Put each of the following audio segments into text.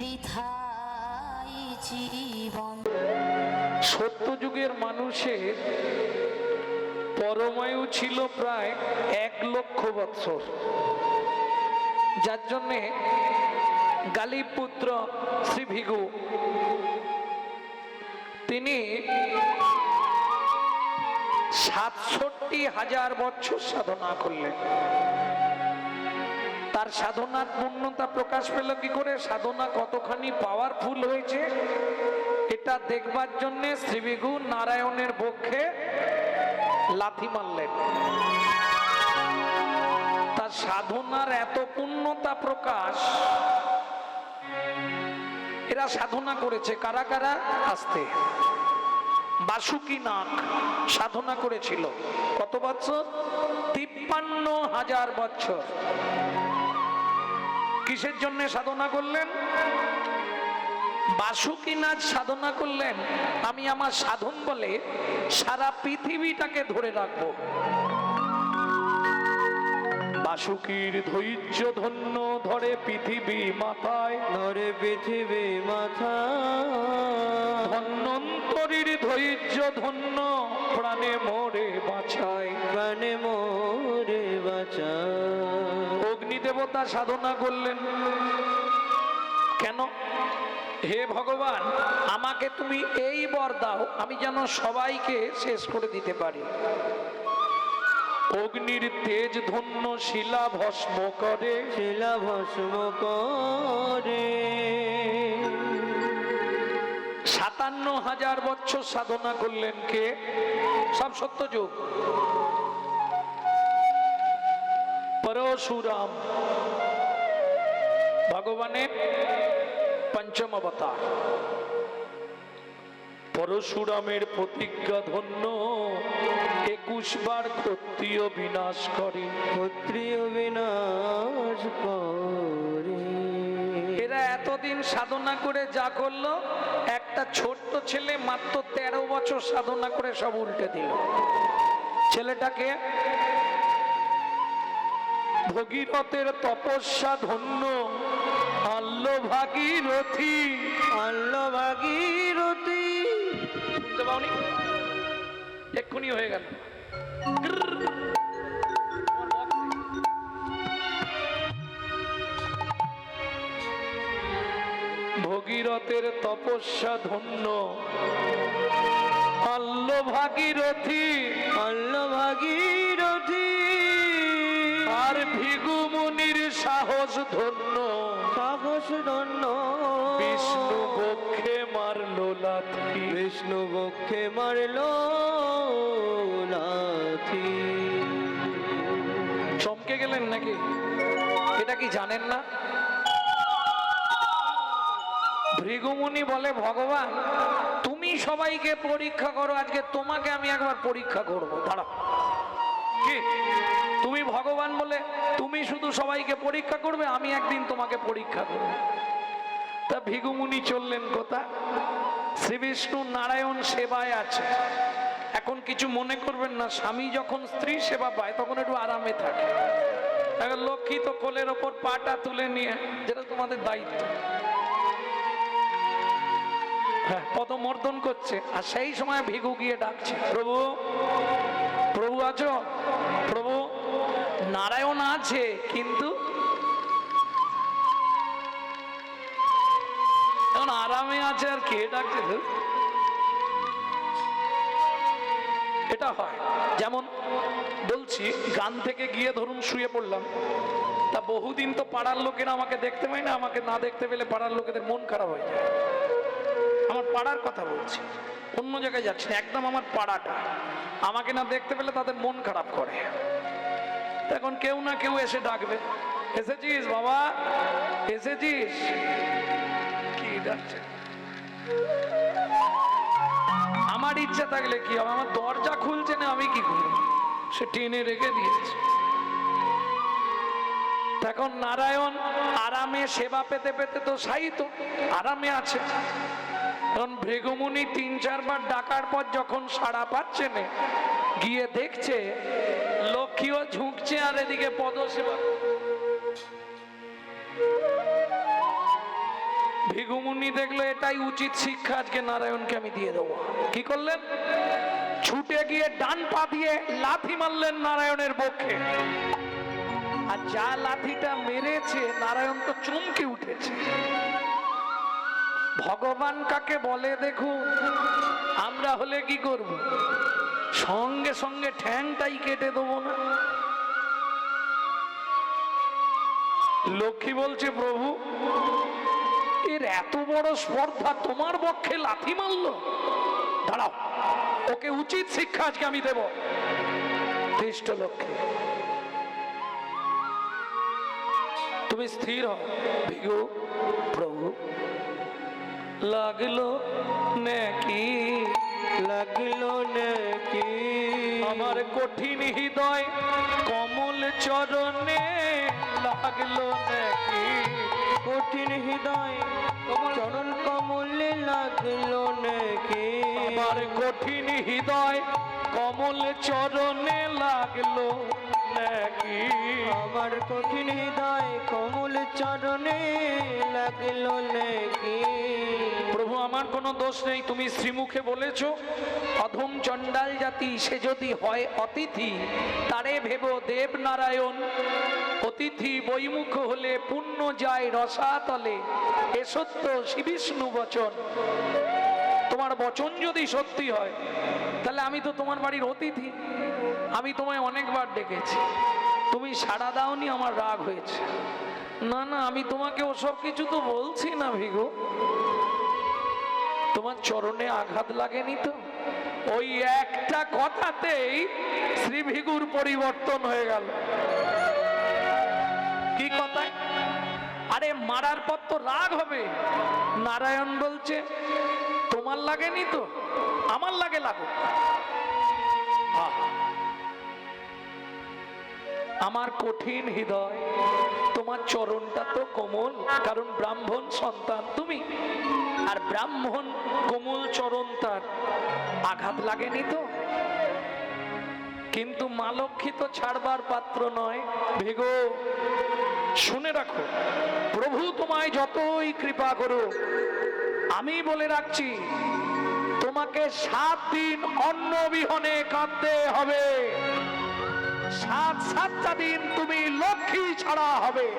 বৃথাই জীবন। সত্যযুগের মানুষের পরমায়ু ছিল প্রায় এক লক্ষ বৎসর। যার জন্যে গালিপুত্র শ্রী ভিগু তিনি সাতষট্টি হাজার বছর সাধনা করলেন। সাধনার পূর্ণতা প্রকাশ পেল কি করে? সাধনা কতখানি পাওয়ারফুল হয়েছে? এটা দেখবার জন্য শ্রীবিঘু নারায়ণের পক্ষে লাথি মারলেন। তার সাধনার এত পূর্ণতা প্রকাশ, এরা সাধনা করেছে কারা কারা? আসতে। বাসুকি নাক সাধনা করেছিল। কত বছর তিপ্পান্ন হাজার বছর কিসের জন্য সাধনা করলেন? বাসুকিনাথ সাধনা করলেন। আমি আমার সাধন বলে সারা পৃথিবীটাকে ধরে রাখব। বাসুকির ধৈর্য ধন্য ধরে পৃথিবী মাথায়। ধরে পৃথিবী মাথা ধন্যন্তরীর ধৈর্য ধন্য প্রাণে মোরে বাছায় প্রাণে মোরে বাঁচা অগ্নিদেবতা সাধনা করলেন। কেন? হে ভগবান আমাকে তুমি এই বর দাও আমি যেন সবাইকে শেষ করে দিতে পারি। অগ্নির তেজ ধন্য শিলা ভস্ম করে। শিলা ভস্ম করে। সাতান্ন হাজার বছর সাধনা করলেন কে? সব সত্য পরশুরাম ভগবানের পঞ্চম অবতার। পরশুরামের প্রতিজ্ঞা ধন্য একুশ বার ক্ষত্রিয় বিনাশ করে। ক্ষত্রিয় বিনাশ করে। এরা এতদিন সাধনা করে যা করল একটা ছোট্ট ছেলে মাত্র তেরো বছর সাধনা করে সব উল্টে দিল। ছেলেটাকে ভগীরথের তপস্যা ধন্য। আল্ল ভাগীরথী আল্ল ভাগীরথী শুনতে পাওনি এক্ষুনি হয়ে গেল। ভগীরথের তপস্যা ধন্য। আল্ল ভাগীরথী আল্ল ভাগীরথী আর ভিগুমুনির সাহস ধন্য। সাহস ধন্য। বিষ্ণু পক্ষে মারলো লাথি বিষ্ণু বক্ষে মারলো লাথি চমকে গেলেন নাকি? এটা কি জানেন না? ভৃগুমুনি বলে ভগবান তুমি সবাইকে পরীক্ষা করো আজকে তোমাকে আমি একবার পরীক্ষা করব। দাঁড়াও। কি? তুমি ভগবান বলে তুমি শুধু সবাইকে পরীক্ষা করবে, আমি একদিন তোমাকে পরীক্ষা করব। তা ভিগুমুনি চললেন কোথা শ্রী বিষ্ণু নারায়ণ সেবায় আছে। এখন কিছু মনে করবেন না, স্বামী যখন স্ত্রী সেবা পায়, তখন একটু আরামে থাকে। এখন লক্ষ্মী তো কোলের ওপর পাটা তুলে নিয়ে, যেটা তোমাদের দায়িত্ব। হ্যাঁ পদমর্দন করছে, আর সেই সময় ভিগু গিয়ে ডাকছে, প্রভু প্রভু আছো? প্রভু নারায়ণ আছে, কিন্তু এখন আরামে আছে আর কে ডাকছে এটা হয়। যেমন বলছি, গান থেকে গিয়ে ধরুন শুয়ে পড়লাম, তা বহুদিন তো পাড়ার লোকেরা আমাকে দেখতে পায় না, আমাকে না দেখতে পেলে পাড়ার লোকেদের মন খারাপ হয়ে যায়। আমার পাড়ার কথা বলছি, অন্য জায়গায় যাচ্ছি না, একদম আমার পাড়াটা। আমাকে না দেখতে পেলে তাদের মন খারাপ করে। এখন কেউ না কেউ এসে ডাকবে। এসেছিস বাবা? এসেছিস? কি ডাকছে? আমার ইচ্ছা থাকলে কি হবে? আমার দরজা খুলছে না, আমি কি করব? সে টেনে রেখে দিয়েছে। তখন নারায়ণ আরামে সেবা পেতে পেতে তো সাহিত্য, আরামে আছে। তখন ভৃগুমুনি তিন চারবার ডাকার পর যখন সাড়া পাচ্ছে না গিয়ে দেখছে, লক্ষ্মীও ঝুঁকছে আর এদিকে পদসেবা ভৃগুমুনি দেখল, এটাই উচিত শিক্ষা, আজকে নারায়ণকে আমি দিয়ে দেবো। কি করলেন? ছুটে গিয়ে ডান পা দিয়ে লাথি মারলেন নারায়ণের পক্ষে। আর যা লাথিটা মেরেছে, নারায়ণ তো চমকে উঠেছে। ভগবান কাকে বলে দেখুন, আমরা হলে কি করব? সঙ্গে সঙ্গে ঠ্যাংটাই কেটে দেবো না। লক্ষ্মী বলছে, প্রভু, এর এত বড় স্পর্ধা তোমার পক্ষে লাথি মারলো। দাঁড়াও, ওকে উচিত শিক্ষা আজকে আমি দেব। দৃষ্ট লক্ষ্মী, তুমি স্থির হও। ভিগু, প্রভু, লাগল নাকি লাগল নাকি? আমার কঠিন হৃদয় কমল চরণে লাগল নাকি? কঠিন হৃদয় চরণ কমলে লাগল নাকি? আমার কঠিন হৃদয় কমল চরণে লাগল নাকি? আমার কঠিন হৃদয় কমল চরণে লাগল নাকি? প্রভু, আমার কোনো দোষ নেই। তুমি শ্রীমুখে বলেছ, অধম চণ্ডাল জাতি, সে যদি হয় অতিথি, তারে ভেব দেব নারায়ণ অতিথি বৈমুখ হলে পুণ্য যায় রসাতলে। এ সত্য শ্রীবিষ্ণু বচন। তোমার বচন যদি সত্যি হয়, তাহলে আমি তো তোমার বাড়ির অতিথি। আমি তোমায় অনেকবার ডেকেছি। তুমি সাড়া দাওনি, আমার রাগ হয়েছে। না না, আমি তোমাকে ওসব কিছু তো বলছি না, ভিগু। তোমার চরণে আঘাত লাগেনি তো? ওই একটা কথাতেই শ্রী ভিগুর পরিবর্তন হয়ে গেল। কি কথায়? আরে মারার পর তো রাগ হবে। নারায়ণ বলছে, তোমার লাগেনি তো? আমার লাগে লাগো। আমার কঠিন হৃদয়, তোমার চরণটা তো কোমল, কারণ ব্রাহ্মণ সন্তান তুমি। আর ব্রাহ্মণ কোমল চরণ তার, আঘাত লাগেনি তো? কিন্তু মা লক্ষ্মী তো ছাড়বার পাত্র নয়। ভেগো, শুনে রাখো, প্রভু তোমায় যতই কৃপা করো আমি বলে রাখছি, তোমাকে সাত দিন অন্ন বিহনে কাঁদতে হবে। সাত সাতটা দিন তুমি লক্ষ্মী ছাড়া হবে।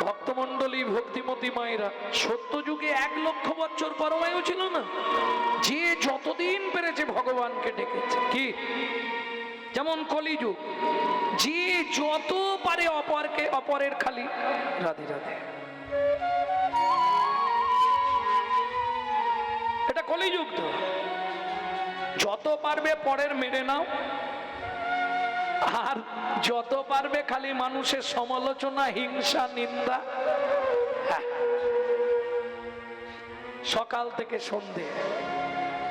ভক্তমন্ডলী ভক্তিমতী মায়েরা সত্য যুগে এক লক্ষ বছর পরমায়ু ছিল না? যে যতদিন পেরেছে ভগবানকে ডেকেছে। কি? যেমন কলিযুগ, যে যত পারে অপরকে, অপরের খালি রাধে রাধে। এটা কলিযুগ তো। যত পারবে পরের মেরে নাও। আর যত পারবে খালি মানুষের সমালোচনা, হিংসা, নিন্দা। হ্যাঁ। সকাল থেকে সন্ধে।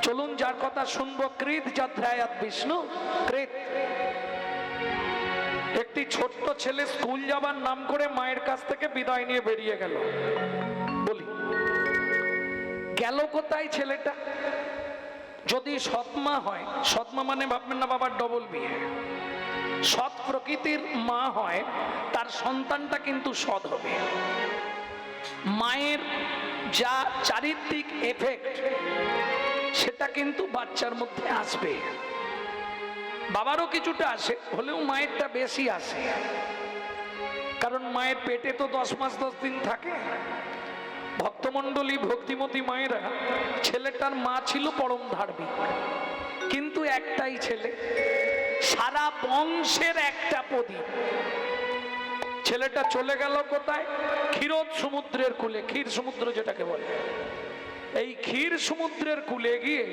চলুন যার কথা শুনব, কৃত যাধ্যায়াত বিষ্ণু, কৃত। একটি ছোট্ট ছেলে স্কুল যাবার নাম করে মায়ের কাছ থেকে বিদায় নিয়ে বেরিয়ে গেল। বলি, গেল কোথায় ছেলেটা? যদি সৎমা হয়, সৎমা মানে ভাববেন না বাবার ডবল বিয়ে। সৎ প্রকৃতির মা হয়, তার সন্তানটা কিন্তু সৎ হবে। মায়ের যা চারিত্রিক এফেক্ট সেটা কিন্তু বাচ্চার মধ্যে আসবে। বাবারও কিছুটা আসে, হলেও মায়েরটা বেশি আসে। কারণ মায়ের পেটে তো দশ মাস দশ দিন থাকে। ভক্তমণ্ডলী ভক্তিমতী মায়েরা, ছেলেটার মা ছিল পরম ধার্মিক। কিন্তু একটাই ছেলে, সারা বংশের একটা প্রদীপ। ছেলেটা চলে গেল কোথায়? ক্ষীরোদ সমুদ্রের কূলে, ক্ষীর সমুদ্র যেটাকে বলে। এই ক্ষীর সমুদ্রের কূলে গিয়ে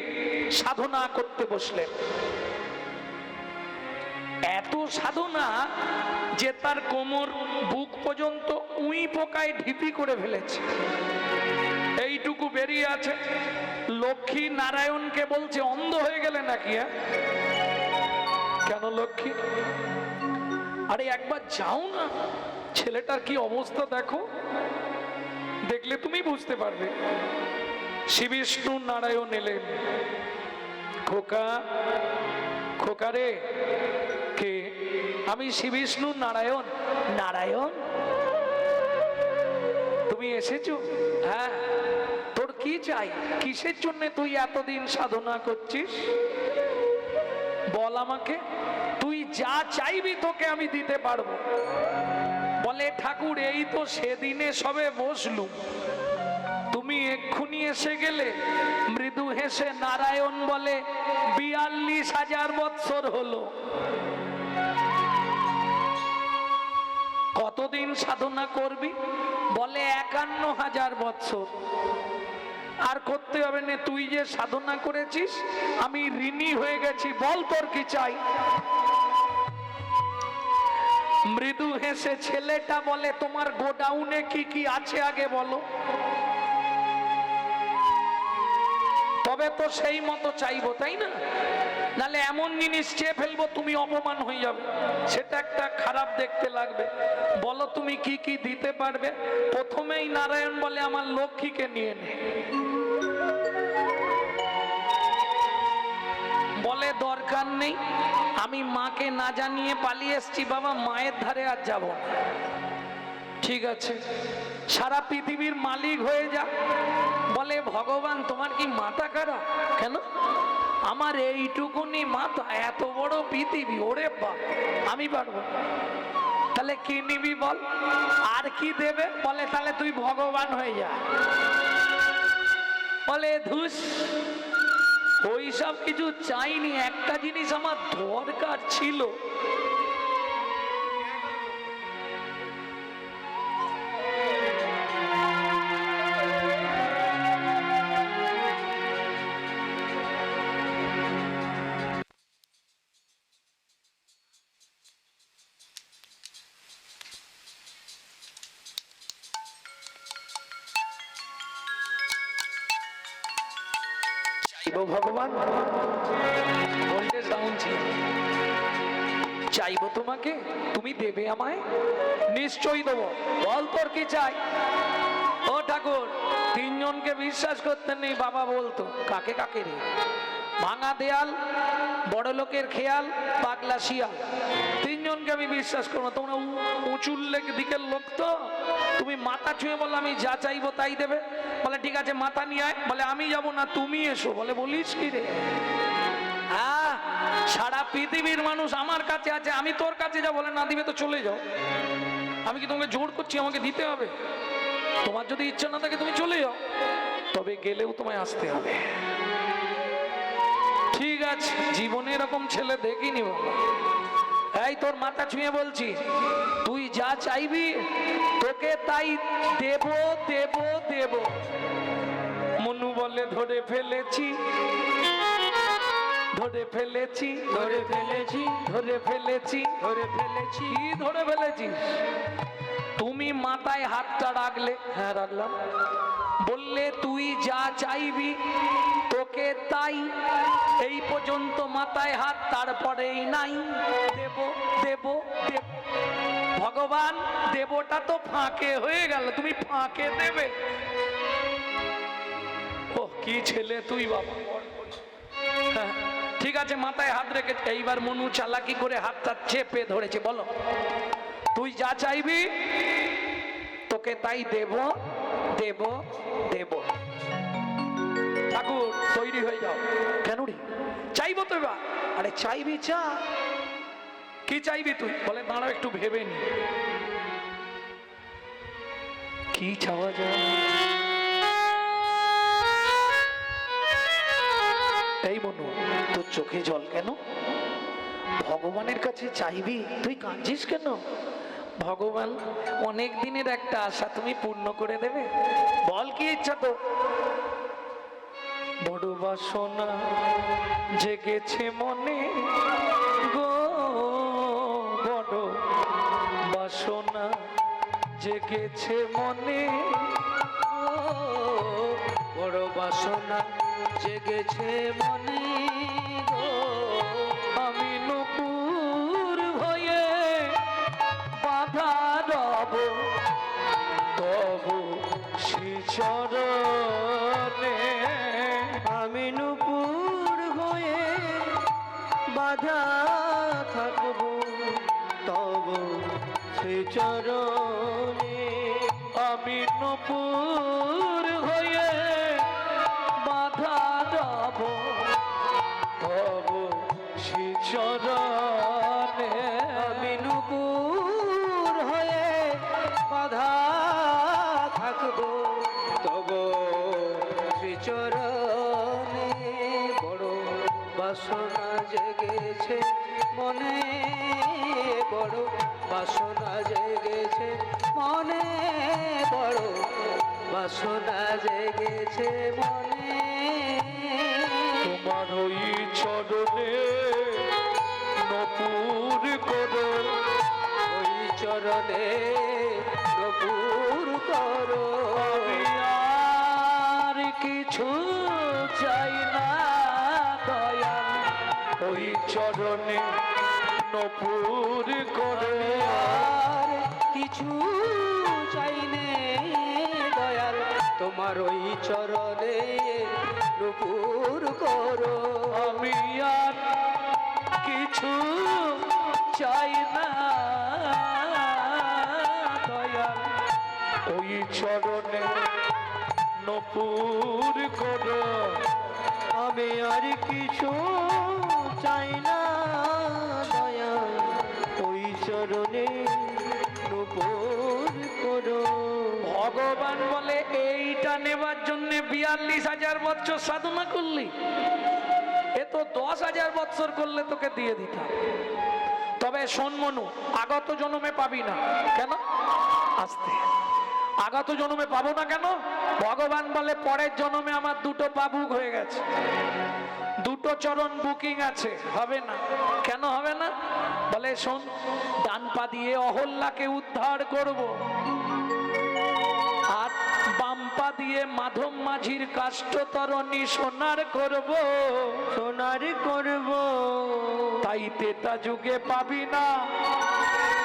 সাধনা করতে বসলেন। এত সাধনা যে তার কোমর বুক পর্যন্ত উই পোকায় ঢিপি করে ফেলেছে। এইটুকু বেরিয়ে আছে। লক্ষ্মী নারায়ণকে বলছে অন্ধ হয়ে গেলে নাকি হ্যাঁ? কেন লক্ষ্মী? আরে একবার যাও না। ছেলেটার কি অবস্থা দেখো? দেখলে তুমি বুঝতে পারবে। শ্রী বিষ্ণু নারায়ণ এলেন। খোকা খোকারে কে? আমি শ্রী বিষ্ণু নারায়ণ। নারায়ণ? তুমি এসেছ? হ্যাঁ। কি চাই? কিসের জন্য তুই এতদিন সাধনা করছিস? বল আমাকে। তুই যা চাইবি তোকে আমি দিতে পারব। বলে, ঠাকুর, এই তো সেদিনে সবে বসলুম তুমি এক্ষুনি এসে গেলে মৃদু হেসে নারায়ণ বলে, বিয়াল্লিশ হাজার বৎসর হলো। কতদিন সাধনা করবি? বলে, একান্ন হাজার বৎসর। আর করতে হবে না, তুই যে সাধনা করেছিস, আমি ঋণী হয়ে গেছি, বল তোর কি চাই? মৃদু হেসে ছেলেটা বলে, তোমার গোডাউনে কি কি আছে আগে বলো? তবে তো সেই মতো চাইব, তাই না? নালে এমন জিনিস চেয়ে ফেলব, তুমি অপমান হয়ে যাবে। সেটা একটা খারাপ দেখতে লাগবে। বলো তুমি কি কি দিতে পারবে? প্রথমেই নারায়ণ বলে, আমার লক্ষ্মীকে নিয়ে নে। বলে, দরকার নেই, আমি মাকে না জানিয়ে পালিয়ে এসছি, বাবা, মায়ের ধারে আর যাব ঠিক আছে। সারা পৃথিবীর মালিক হয়ে যা। বলে, ভগবান, তোমার কি মাথা খারাপ? কেন? আমার এইটুকুনি মাথা, এত বড় পৃথিবী, ওরে বা আমি পারব। তাহলে কি নিবি বল? আর কি দেবে? বলে, তাহলে তুই ভগবান হয়ে যা। বলে, ধুস ওই সব কিছু চাইনি। একটা জিনিস আমার দরকার ছিল। চাইব ভগবান? চাইব তোমাকে? তুমি দেবে আমায়? নিশ্চয়ই দেবো। বল তোর কি চাই? ও ঠাকুর, তিনজনকে বিশ্বাস করতেন নেই, বাবা বলতো। কাকে কাকে রে? ভাঙা দেয়াল, বড় লোকের খেয়াল, পাগলা শিয়াল। তিনজনকে আমি বিশ্বাস করব তোমরা উঁচুর দিকের লোক তো। তুমি মাথা ছুঁয়ে বলো, আমি যা চাইব তাই দেবে। বলে, ঠিক আছে, মাথা নিয়ে আয়। বলে, আমি যাব না, তুমি এসো। বলে, বলিস কি রে? হ্যাঁ সারা পৃথিবীর মানুষ আমার কাছে আছে, আমি তোর কাছে যা বলে না দিবে তো চলে যাও। আমি কি তোমাকে জোর করছি? আমাকে দিতে হবে? তোমার যদি ইচ্ছা না থাকে তুমি চলে যাও। তবে গেলেও তোমায় আসতে হবে। ঠিক আছে, জীবনে এরকম ছেলে দেখিনি বাবা। এই তোর মাথা ছুঁয়ে বলছি। তুই যা চাইবি তোকে তাই দেব দেব দেব। মনু বলে ধরে ফেলেছি ধরে ফেলেছি ধরে ফেলেছি ধরে ফেলেছি ধরে ফেলেছি। ধরে ফেলেছিস তুমি মাথায় হাতটা রাখলে হ্যাঁ রাখলাম। বললে তুই যা চাইবি তোকে তাই। এই পর্যন্ত মাথায় হাত তারপরেই নাই। দেব। ভগবান দেবটা তো ফাঁকে হয়ে গেল তুমি ফাঁকে দেবে। ও কি ছেলে তুই বাবা। হ্যাঁ, ঠিক আছে মাথায় হাত রেখে এইবার মনু চালাকি করে হাতটা চেপে ধরেছে বলো। তুই যা চাইবি তোকে তাই দেব দেব দেব। ঠাকুর তৈরি হয়ে যাও। কেন চাইব তো এবার। আরে চাইবি চা। কি চাইবি তুই? বলে, দাঁড়াও, একটু ভেবে নি। কি চাওয়া যায়? এই মনু, তোর চোখে জল কেন? ভগবানের কাছে চাইবি? তুই কাঁদছিস কেন? ভগবান, অনেক দিনের একটা আশা তুমি পূর্ণ করে দেবে। বল কি ইচ্ছা তো বড় বাসনা জেগেছে মনে। বাসনা জেগেছে মনে। বড় বাসনা জেগেছে মনে আমি নুপুর হয়ে বাধা রব, তবু শ্রীচরণে। আমি নুপুর হয়ে বাধা শ্রীচরণে আমি নপুর হয়ে বাধা যাব। তব শিচরণে আমি নুপুর হয়ে বাধা থাকব। তব শ্রীচরণে বড় বাসনা জেগেছে মনে, বড় বাসনা বাসনা জেগেছে মনে। তোমার ওই চরণে নপুর করো। ওই চরণে নপুর করো। আর কিছু চাই না দয়াল। ওই চরণে নপুর করে। আর কিছু তোমার ওই চরণে নপুর করো। আমি আর কিছু চাই না। দয়াল, ওই চরণে নপুর করো। আমি আর কিছু চাই না। দয়াল, ওই চরণে নপুর ভগবান বলে, এইটা নেবার জন্য বিয়াল্লিশ হাজার বছর সাধনা করলি। এ তো দশ হাজার বছর করলে তোকে দিয়ে দিতাম। তবে মনু, আগত জন্মে পাবি না। কেন? আসতে। আগত জন্মে পাবো না কেন? ভগবান বলে, পরের জন্মে আমার দুটো পাবুক হয়ে গেছে। দুটো চরণ বুকিং আছে, হবে না। কেন হবে না? বলে, শোন, ডান পা দিয়ে অহল্যাকে উদ্ধার করব। দিয়ে মাধব মাঝির কাষ্ঠতরণী সোনার করব। সোনার করব। তাই তেতা যুগে পাবি না।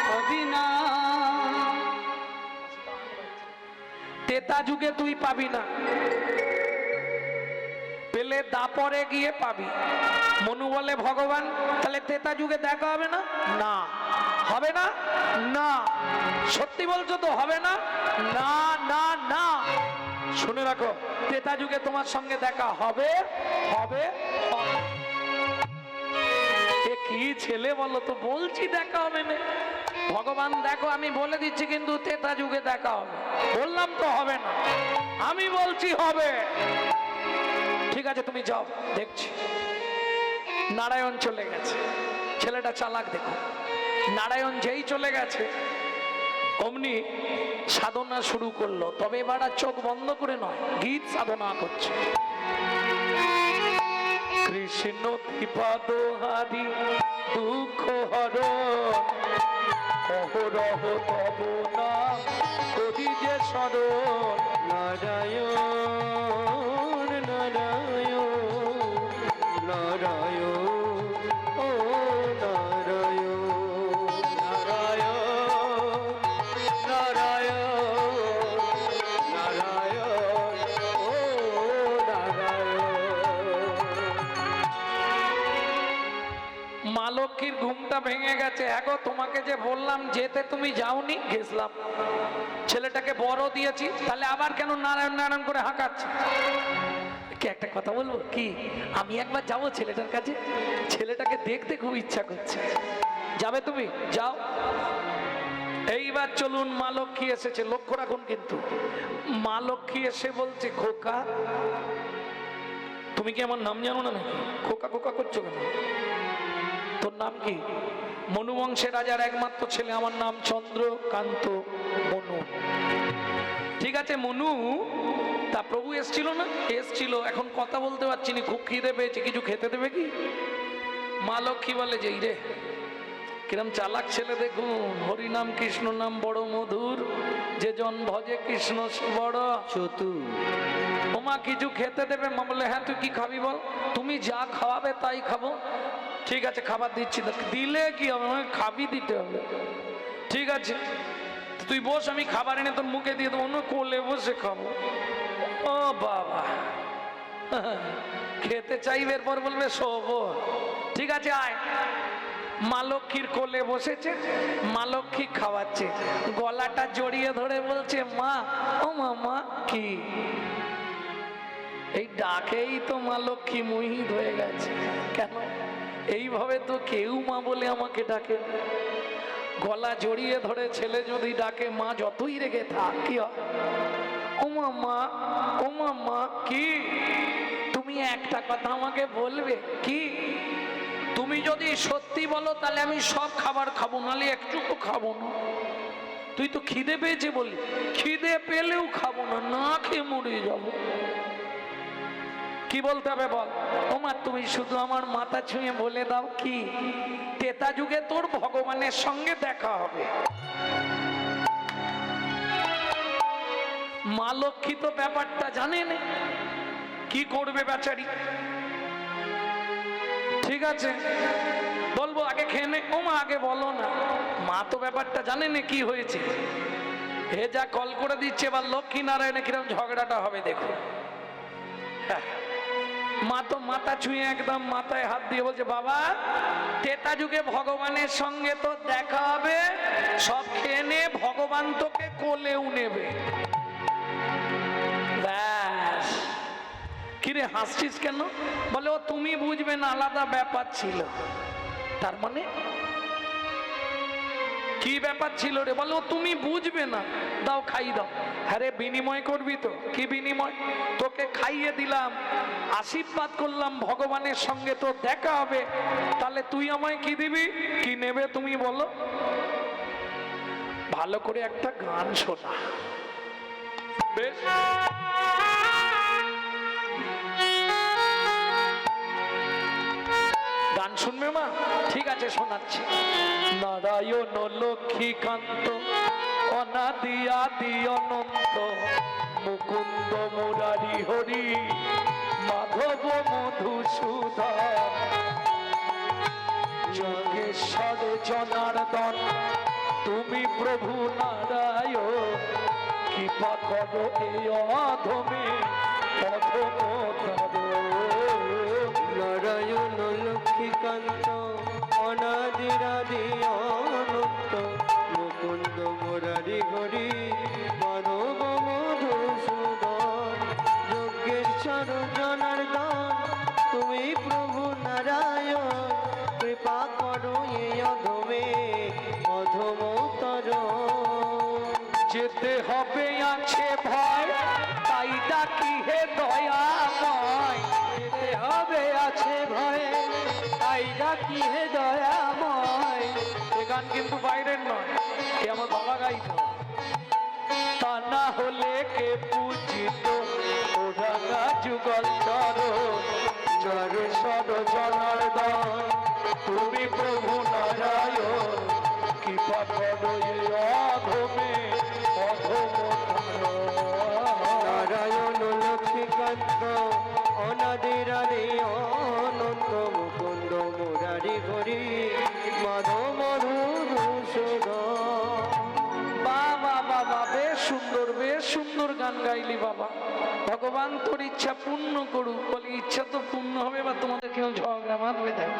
হবি না। তেতা যুগে তুই পাবি না। পেলে দাপরে গিয়ে পাবি। মনু বলে ভগবান তাহলে তেতা যুগে দেখা হবে না? না। হবে না? না। সত্যি বলছো তো হবে না? না না না। শুনে রাখো তেতা যুগে তোমার সঙ্গে দেখা হবে হবে কি ছেলে বলো তো, বলছি দেখা হবে না। ভগবান, দেখো, আমি বলে দিচ্ছি কিন্তু তেতা যুগে দেখা হবে। বললাম তো হবে না। আমি বলছি হবে। ঠিক আছে, তুমি যাও, দেখছি। নারায়ণ চলে গেছে। ছেলেটা চালাক, দেখো। নারায়ণ যেই চলে গেছে অমনি সাধনা শুরু করল। তবে এবার আর চোখ বন্ধ করে নয়, গীত সাধনা করছে। কৃষ্ণ দীপাদ হারি দুঃখ হর, অহরহ তব না করি যে স্মরণ নারায়ণ। ভেঙে গেছে। এগো তোমাকে যে বললাম, যেতে তুমি যাওনি গেছিলাম ছেলেটাকে বড় দিয়েছি, তাহলে আবার কেন নারায়ণ নারায়ণ করে হাঁকাচ্ছে? একটা কথা বলব? কি? আমি একবার যাব ছেলেটার কাছে? ছেলেটাকে দেখতে খুব ইচ্ছা করছে। যাবে তুমি? যাও। এইবার চলুন, মা লক্ষ্মী এসেছে। লক্ষ্য রাখুন কিন্তু। মা লক্ষ্মী এসে বলছে, খোকা, তুমি কি আমার নাম জানো না নাকি? খোকা খোকা করছ কেন? তোর নাম কি? মনুবংশের রাজার একমাত্র ছেলে, আমার নাম চন্দ্রকান্ত মনু। ঠিক আছে, মনু, তা প্রভু এসছিল না? এসছিল, এখন কথা বলতে পারছি না, খুব খিদে পেয়েছে, কিছু খেতে দেবে কি? মা লক্ষ্মী বলে যে রে, কিরম চালাক ছেলে দেখুন, হরিনাম কৃষ্ণ নাম বড় মধুর, যে জন ভজে কৃষ্ণ বড় চতুর ওমা, কিছু খেতে দেবে? মা বলে হ্যাঁ তুই কি খাবি বল? তুমি যা খাওয়াবে তাই খাব। ঠিক আছে, খাবার দিচ্ছি দিলে কি হবে? খাবি দিতে হবে। ঠিক আছে তুই বস, আমি খাবার এনে তোর মুখে দিয়ে দেবো। অন্য কোলে বসে খাব। ও বাবা। খেতে চাইবে, এরপর বলবে, শোবো। ঠিক আছে, আয়। মা লক্ষ্মীর কোলে বসেছে, মা লক্ষ্মী খাওয়াচ্ছে। গলাটা জড়িয়ে ধরে বলছে, মা, ও মা কি? এই ডাকেই তো মা লক্ষ্মী মোহিত হয়ে গেছে। কেন? এইভাবে তো কেউ মা বলে আমাকে ডাকে। গলা জড়িয়ে ধরে ছেলে যদি ডাকে, মা যতই রেগে থাক, কি হয়? ও মা মা মা মা, কি? তুমি একটা কথা আমাকে বলবে, কি? তুমি যদি সত্যি বলো, তাহলে আমি সব খাবার খাব নালে একটুকু খাব না। তুই তো খিদে পেয়েছে বলি খিদে পেলেও খাব না না খেয়ে মরে যাব। কি বলতে হবে বল? ওমা, তুমি শুধু আমার মাথা ছুঁয়ে বলে দাও কি? তেতা যুগে তোর ভগবানের সঙ্গে দেখা হবে। মা লক্ষ্মী তো ব্যাপারটা জানে না। কি করবে বেচারি? ঠিক আছে, বলব আগে খেয়ে নে। ও মা আগে বলো না। মা তো ব্যাপারটা জানে না কি হয়েছে। হে যা কল করে দিচ্ছে, এবার লক্ষ্মী নারায়ণে কিরম ঝগড়াটা হবে দেখো। হ্যাঁ। মা তো মাথা ছুঁয়ে একদম মাথায় হাত দিয়ে বলছে, বাবা, তেতা যুগে ভগবানের সঙ্গে তো দেখা হবে। সব খেয়ে ভগবান তোকে কোলেও নেবে। ব্যাস। কিরে, হাসছিস কেন? বলে, ও, তুমি বুঝবে না, আলাদা ব্যাপার ছিল। তার মানে কি ব্যাপার ছিল রে? বলো, তুমি বুঝবে না। দাও, খাই দাও। আরে বিনিময় করবি তো। কি বিনিময়? তোকে খাইয়ে দিলাম, আশীর্বাদ করলাম, ভগবানের সঙ্গে তো দেখা হবে। তাহলে তুই আমায় কি দিবি? কি নেবে তুমি বলো? ভালো করে একটা গান শোনা। বেশ। গান শুনবে মা? ঠিক আছে, শোনাচ্ছি। নারায়ণ লক্ষ্মীকান্ত, অনাদি আদি অনন্ত, মুকুন্দ মুরারি হরি, মাধব মধুসূদন যোগেশ্বর জনার্দন, তুমি প্রভু নারায়ণ, কৃপা করো এই অধমে, অধম নারায়ণ লক্ষ্মীকান্ত অনাদিরাদি অনন্ত মুকুন্দ মুরারি মাধব মধুসূদন যজ্ঞেশ্বর তুমি প্রভু নারায়ণ। কৃপা করো এই অধমে যেতে হবে কিন্তু বাইরের নয় এ আমার বাবা গাইতো। তা না হলে কে পূজিত ওরাঙা যুগল চরণ চরেশ্বর জনার্দন তুমি প্রভু নারায়ণ, কৃপা করো অধমে অধম নারায়ণ লক্ষ্মীকান্ত অনাদিরারে অনন্ত গাইলি বাবা। ভগবান তোর ইচ্ছা পূর্ণ করুক, বলে ইচ্ছা তো পূর্ণ হবে বা তোমাদের কেউ ঝগড়া মারবে দেখ